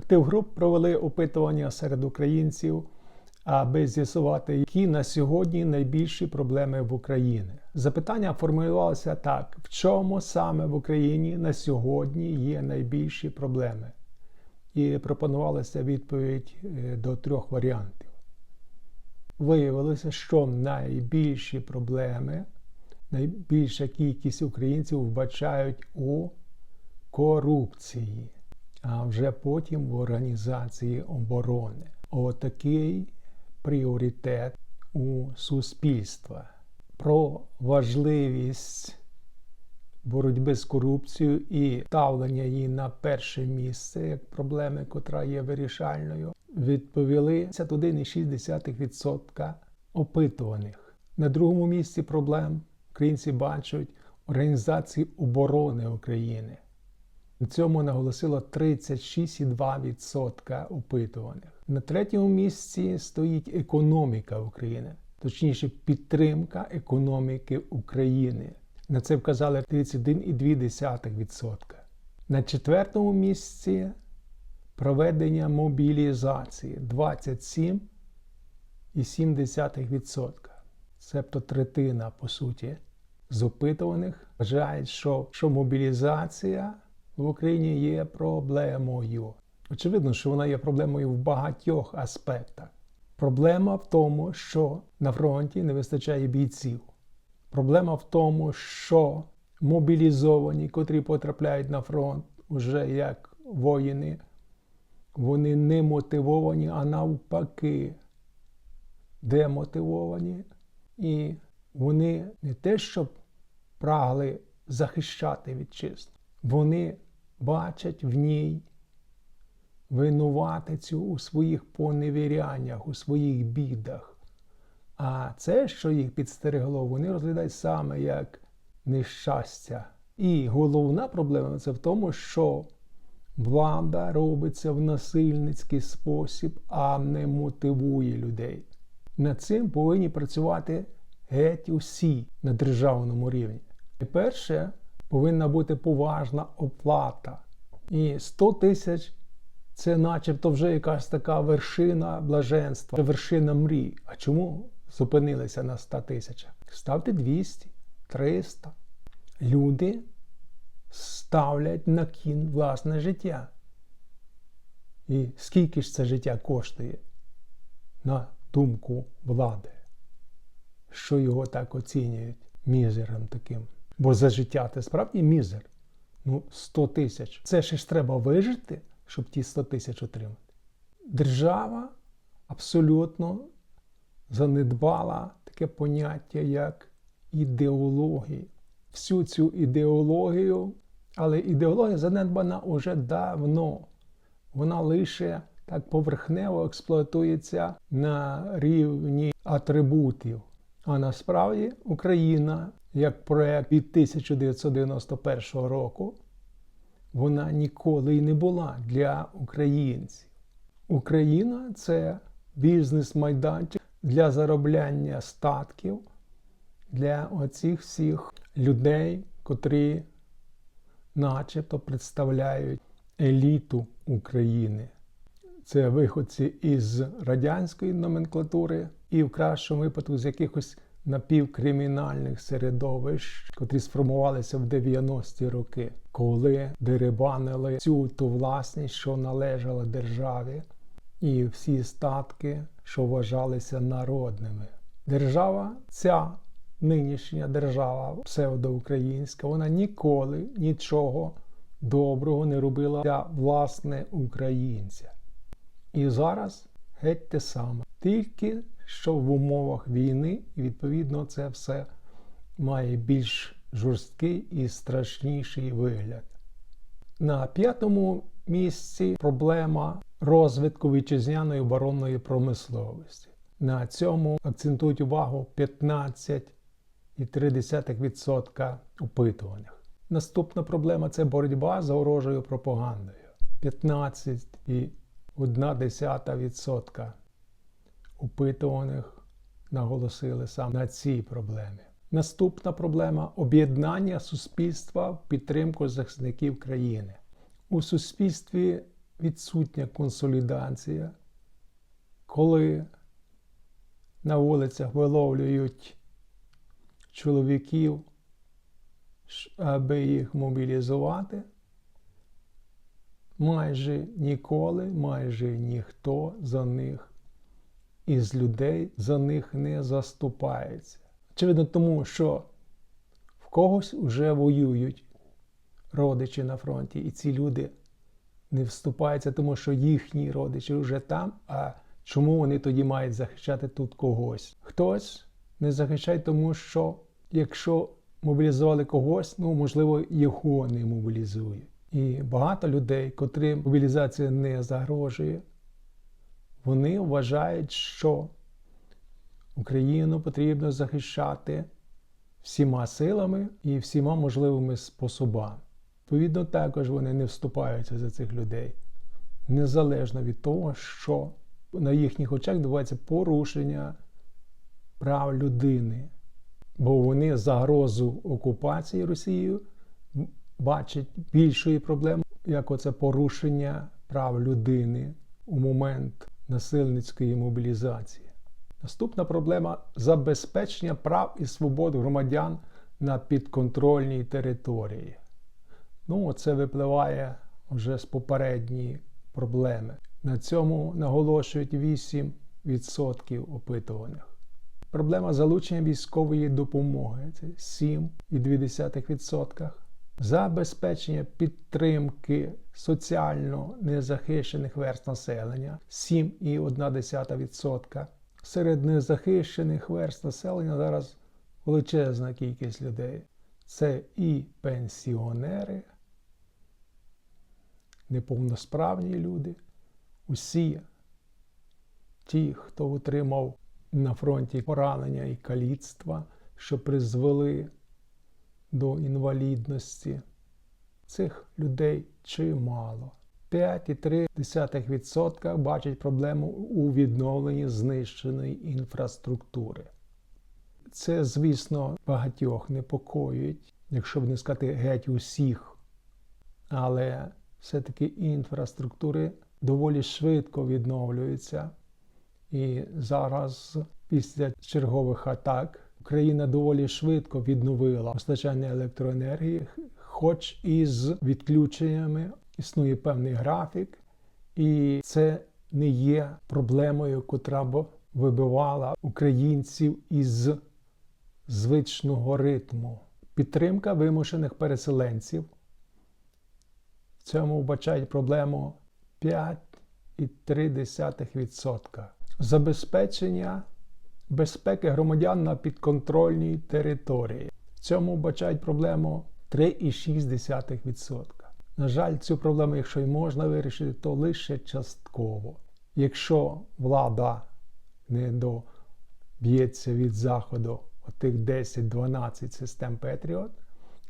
Актив груп провели опитування серед українців, аби з'ясувати, які на сьогодні найбільші проблеми в Україні. Запитання формулювалося так: в чому саме в Україні на сьогодні є найбільші проблеми? І пропонувалася відповідь е, до трьох варіантів. Виявилося, що найбільші проблеми, найбільша кількість українців вбачають у корупції, а вже потім в організації оборони. Отакий пріоритет у суспільства. Про важливість боротьби з корупцією і ставлення її на перше місце як проблеми, котра є вирішальною, відповіли 51,6% опитуваних. На другому місці проблем українці бачать організації оборони України. На цьому наголосило 36,2% опитуваних. На третьому місці стоїть економіка України, точніше, підтримка економіки України. На це вказали 31,2%. На четвертому місці проведення мобілізації 27,7%. Себто третина, по суті, з опитуваних вважають, що, що мобілізація в Україні є проблемою. Очевидно, що вона є проблемою в багатьох аспектах. Проблема в тому, що на фронті не вистачає бійців. Проблема в тому, що мобілізовані, котрі потрапляють на фронт уже як воїни, вони не мотивовані, а навпаки, демотивовані. І вони не те, щоб прагли захищати вітчизну, вони бачать в ній винуватицю у своїх поневіряннях, у своїх бідах. А це, що їх підстерегло, вони розглядають саме як нещастя. І головна проблема це в тому, що влада робиться в насильницький спосіб, а не мотивує людей. Над цим повинні працювати геть усі на державному рівні. І перше, повинна бути поважна оплата. І 100 тисяч це начебто вже якась така вершина блаженства, вершина мрій. А чому зупинилися на 100 тисячах? Ставте 200, 300. Люди ставлять на кін власне життя. І скільки ж це життя коштує на думку влади, що його так оцінюють мізером таким? Бо за життя це справді мізер. Ну, 100 тисяч. Це ще ж треба вижити, щоб ті 100 тисяч отримати. Держава абсолютно занедбала таке поняття, як ідеологія. Всю цю ідеологію, але ідеологія занедбана уже давно. Вона лише так поверхнево експлуатується на рівні атрибутів. А насправді Україна, як проект від 1991 року, вона ніколи й не була для українців. Україна це бізнес-майданчик для заробляння статків для оцих всіх людей, котрі начебто представляють еліту України. Це виходці із радянської номенклатури і в кращому випадку з якихось напівкримінальних середовищ, котрі сформувалися в 90-ті роки, коли дерибанили цю ту власність, що належала державі, і всі статки, що вважалися народними. Держава, ця нинішня держава псевдоукраїнська, вона ніколи нічого доброго не робила для власне українця. І зараз геть те саме. Тільки що в умовах війни, і відповідно це все має більш жорсткий і страшніший вигляд. На п'ятому місці проблема розвитку вітчизняної оборонної промисловості. На цьому акцентують увагу 15,3% опитуваних. Наступна проблема це боротьба за ворожою пропагандою. 15,1% опитуваних наголосили саме на цій проблемі. Наступна проблема об'єднання суспільства в підтримку захисників країни. У суспільстві відсутня консолідація, коли на вулицях виловлюють чоловіків, аби їх мобілізувати, майже ніколи, майже ніхто за них із людей за них не заступається. Очевидно, тому що в когось вже воюють родичі на фронті, і ці люди не вступаються, тому що їхні родичі вже там. А чому вони тоді мають захищати тут когось? Хтось не захищає, тому що якщо мобілізували когось, ну можливо, його не мобілізують. І багато людей, котрим мобілізація не загрожує, вони вважають, що Україну потрібно захищати всіма силами і всіма можливими способами. Відповідно, також вони не вступаються за цих людей, незалежно від того, що на їхніх очах відбувається порушення прав людини, бо вони загрозу окупації Росією бачать більшої проблеми, як оце порушення прав людини у момент насильницької мобілізації. Наступна проблема забезпечення прав і свобод громадян на підконтрольній території. Ну, це випливає вже з попередньої проблеми. На цьому наголошують 8% опитуваних. Проблема залучення військової допомоги це 7,2%. Забезпечення підтримки соціально незахищених верст населення 7,1%. Серед незахищених верст населення зараз величезна кількість людей. Це і пенсіонери, неповносправні люди, усі ті, хто отримав на фронті поранення і каліцтва, що призвели до інвалідності. Цих людей чимало. 5,3% бачать проблему у відновленні знищеної інфраструктури. Це, звісно, багатьох непокоїть, якщо б не сказати геть усіх. Але все-таки інфраструктури доволі швидко відновлюються. І зараз, після чергових атак, Україна доволі швидко відновила постачання електроенергії, хоч і з відключеннями існує певний графік, і це не є проблемою, котра б вибивала українців із звичного ритму. Підтримка вимушених переселенців. В цьому вбачають проблему 5,3%. Забезпечення безпеки громадян на підконтрольній території. В цьому вбачають проблему 3,6%. На жаль, цю проблему, якщо й можна вирішити, то лише частково. Якщо влада не доб'ється від заходу отих 10-12 систем Петріот,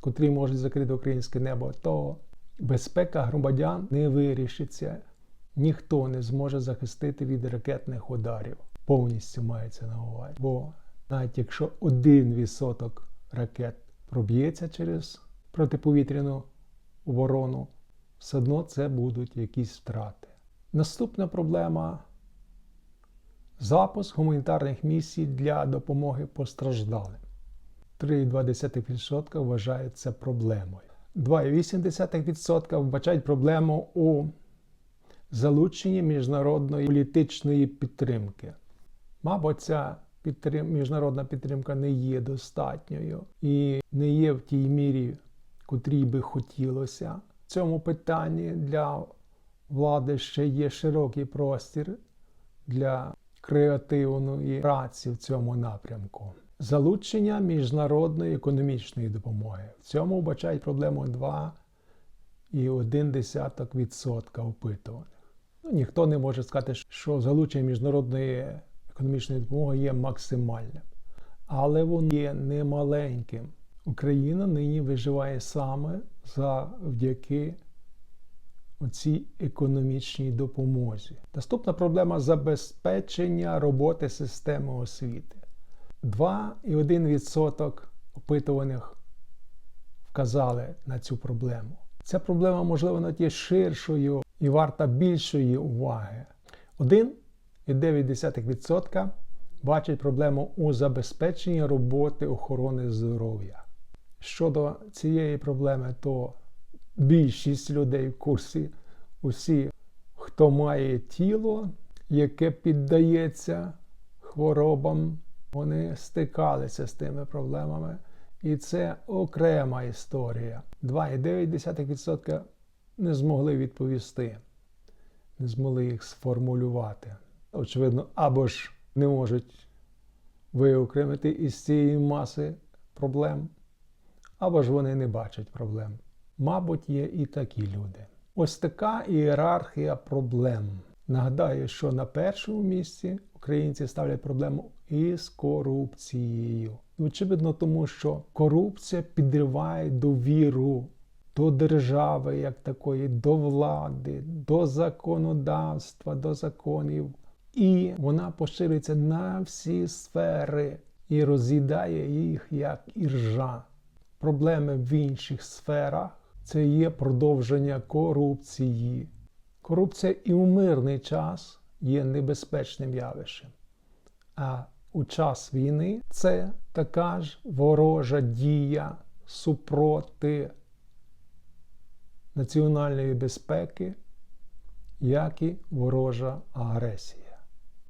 котрі можуть закрити українське небо, то безпека громадян не вирішиться. Ніхто не зможе захистити від ракетних ударів. Повністю мається на увазі. Бо навіть якщо один відсоток ракет проб'ється через протиповітряну оборону, все одно це будуть якісь втрати. Наступна проблема запуск гуманітарних місій для допомоги постраждалим. 3,2% вважають це проблемою. 2,8% вбачають проблему у залученні міжнародної політичної підтримки. Мабуть, ця підтрим... міжнародна підтримка не є достатньою і не є в тій мірі, котрій би хотілося. В цьому питанні для влади ще є широкий простір для креативної праці в цьому напрямку. Залучення міжнародної економічної допомоги. В цьому вбачають проблему 2,1% опитуваних. Ну, ніхто не може сказати, що залучення міжнародної економічної допомоги є максимальним, але воно є немаленьким. Україна нині виживає саме завдяки оцій економічній допомозі. Наступна проблема забезпечення роботи системи освіти. 2,1% опитуваних вказали на цю проблему. Ця проблема, можливо, навіть є ширшою і варта більшої уваги. 1,9% бачить проблему у забезпеченні роботи охорони здоров'я. Щодо цієї проблеми, то більшість людей в курсі, усі, хто має тіло, яке піддається хворобам, вони стикалися з тими проблемами. І це окрема історія. 2,9% не змогли відповісти, не змогли їх сформулювати. Очевидно, або ж не можуть виокремити із цієї маси проблем, або ж вони не бачать проблем. Мабуть, є і такі люди. Ось така ієрархія проблем. Нагадаю, що на першому місці українці ставлять проблему із корупцією. Очевидно, тому що корупція підриває довіру до держави як такої, до влади, до законодавства, до законів. І вона поширюється на всі сфери і роз'їдає їх як іржа. Проблеми в інших сферах це є продовження корупції. Корупція і у мирний час є небезпечним явищем. А у час війни це така ж ворожа дія супроти національної безпеки, як і ворожа агресія.